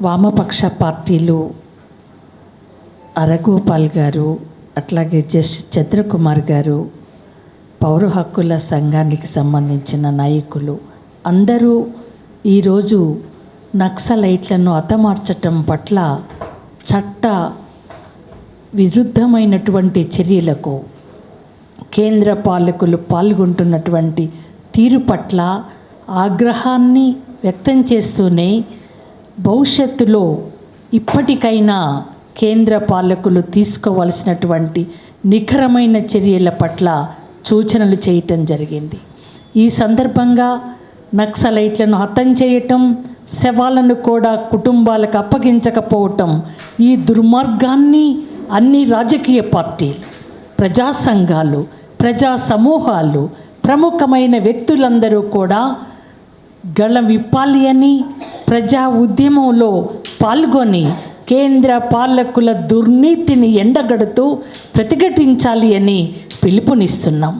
వామపక్ష పార్టీలు అరగోపాల్ గారు అట్లాగే జస్ చంద్రకుమార్ గారు పౌర హక్కుల సంఘానికి సంబంధించిన నాయకులు అందరూ ఈరోజు నక్సలైట్లను హతమార్చటం పట్ల చట్ట విరుద్ధమైనటువంటి చర్యలకు కేంద్ర పాలకులు పాల్గొంటున్నటువంటి తీరు పట్ల ఆగ్రహాన్ని వ్యక్తం చేస్తూనే భవిష్యత్తులో ఇప్పటికైనా కేంద్ర పాలకులు తీసుకోవాల్సినటువంటి నిఖరమైన చర్యల పట్ల సూచనలు చేయటం జరిగింది. ఈ సందర్భంగా నక్సలైట్లను హతం చేయటం శవాలను కూడా కుటుంబాలకు అప్పగించకపోవటం ఈ దుర్మార్గాన్ని అన్ని రాజకీయ పార్టీలు ప్రజా సంఘాలు ప్రజా సమూహాలు ప్రముఖమైన వ్యక్తులందరూ కూడా గళం విప్పాలి అని ప్రజా ఉద్యమంలో పాల్గొని కేంద్ర పాలకుల దుర్నీతిని ఎండగడుతూ ప్రతిఘటించాలి అని పిలుపునిస్తున్నాం.